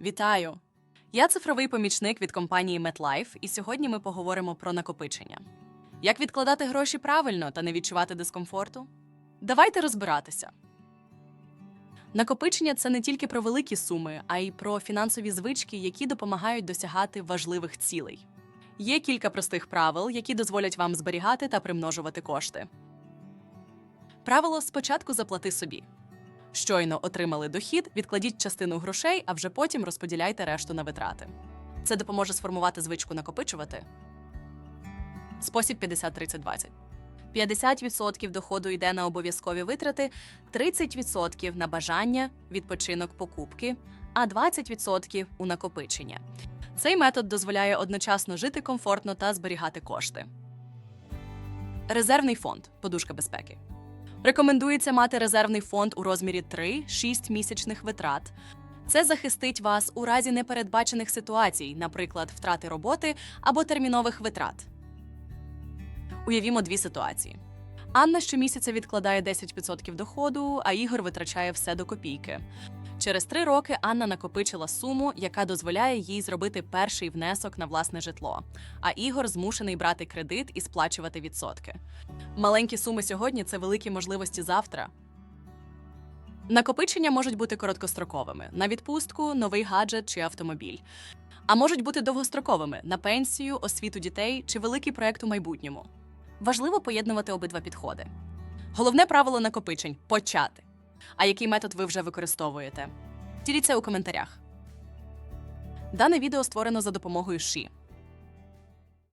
Вітаю! Я цифровий помічник від компанії MetLife, і сьогодні ми поговоримо про накопичення. Як відкладати гроші правильно та не відчувати дискомфорту? Давайте розбиратися. Накопичення це не тільки про великі суми, а й про фінансові звички, які допомагають досягати важливих цілей. Є кілька простих правил, які дозволять вам зберігати та примножувати кошти. Правило спочатку заплати собі. Щойно отримали дохід, відкладіть частину грошей, а вже потім розподіляйте решту на витрати. Це допоможе сформувати звичку накопичувати. Спосіб 50-30-20. 50% доходу йде на обов'язкові витрати, 30% на бажання, відпочинок, покупки, а 20% у накопичення. Цей метод дозволяє одночасно жити комфортно та зберігати кошти. Резервний фонд подушка безпеки. Рекомендується мати резервний фонд у розмірі 3-6 місячних витрат. Це захистить вас у разі непередбачених ситуацій, наприклад, втрати роботи або термінових витрат. Уявімо дві ситуації. Анна щомісяця відкладає 10% доходу, а Ігор витрачає все до копійки. Через три роки Анна накопичила суму, яка дозволяє їй зробити перший внесок на власне житло, а Ігор змушений брати кредит і сплачувати відсотки. Маленькі суми сьогодні це великі можливості завтра. Накопичення можуть бути короткостроковими на відпустку, новий гаджет чи автомобіль. А можуть бути довгостроковими на пенсію, освіту дітей чи великий проект у майбутньому. Важливо поєднувати обидва підходи. Головне правило накопичень почати. А який метод ви вже використовуєте? Діліться у коментарях. Дане відео створено за допомогою ШІ